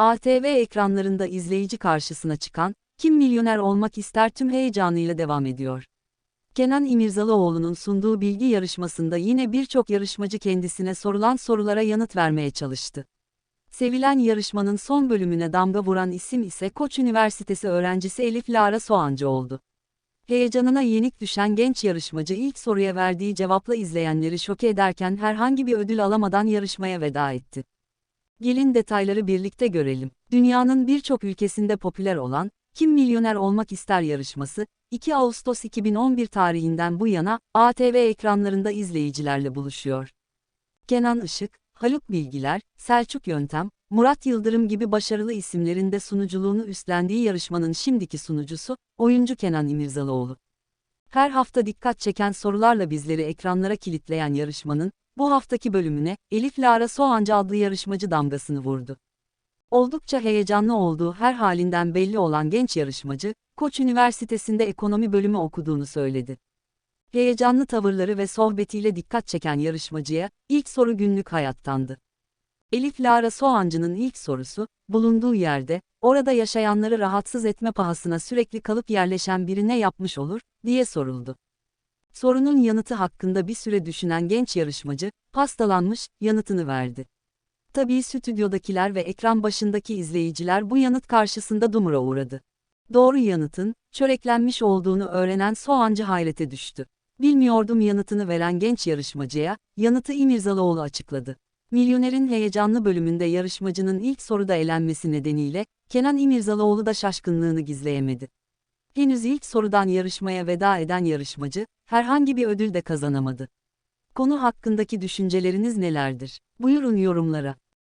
ATV ekranlarında izleyici karşısına çıkan, Kim Milyoner Olmak ister tüm heyecanıyla devam ediyor. Kenan İmirzalıoğlu'nun sunduğu bilgi yarışmasında yine birçok yarışmacı kendisine sorulan sorulara yanıt vermeye çalıştı. Sevilen yarışmanın son bölümüne damga vuran isim ise Koç Üniversitesi öğrencisi Elif Lara Soğancı oldu. Heyecanına yenik düşen genç yarışmacı ilk soruya verdiği cevapla izleyenleri şoke ederken herhangi bir ödül alamadan yarışmaya veda etti. Gelin detayları birlikte görelim. Dünyanın birçok ülkesinde popüler olan Kim Milyoner Olmak İster yarışması, 2 Ağustos 2011 tarihinden bu yana ATV ekranlarında izleyicilerle buluşuyor. Kenan Işık, Haluk Bilgiler, Selçuk Yöntem, Murat Yıldırım gibi başarılı isimlerin de sunuculuğunu üstlendiği yarışmanın şimdiki sunucusu, oyuncu Kenan İmirzalıoğlu. Her hafta dikkat çeken sorularla bizleri ekranlara kilitleyen yarışmanın, bu haftaki bölümüne, Elif Lara Soğancı adlı yarışmacı damgasını vurdu. Oldukça heyecanlı olduğu her halinden belli olan genç yarışmacı, Koç Üniversitesi'nde ekonomi bölümü okuduğunu söyledi. Heyecanlı tavırları ve sohbetiyle dikkat çeken yarışmacıya, ilk soru günlük hayattandı. Elif Lara Soğancı'nın ilk sorusu, bulunduğu yerde, orada yaşayanları rahatsız etme pahasına sürekli kalıp yerleşen biri ne yapmış olur, diye soruldu. Sorunun yanıtı hakkında bir süre düşünen genç yarışmacı, pastalanmış, yanıtını verdi. Tabii stüdyodakiler ve ekran başındaki izleyiciler bu yanıt karşısında dumura uğradı. Doğru yanıtın, çöreklenmiş olduğunu öğrenen Soğancı hayrete düştü. Bilmiyordum yanıtını veren genç yarışmacıya, yanıtı İmirzalıoğlu açıkladı. Milyoner'in heyecanlı bölümünde yarışmacının ilk soruda elenmesi nedeniyle, Kenan İmirzalıoğlu da şaşkınlığını gizleyemedi. Henüz ilk sorudan yarışmaya veda eden yarışmacı, herhangi bir ödül de kazanamadı. Konu hakkındaki düşünceleriniz nelerdir? Buyurun yorumlara.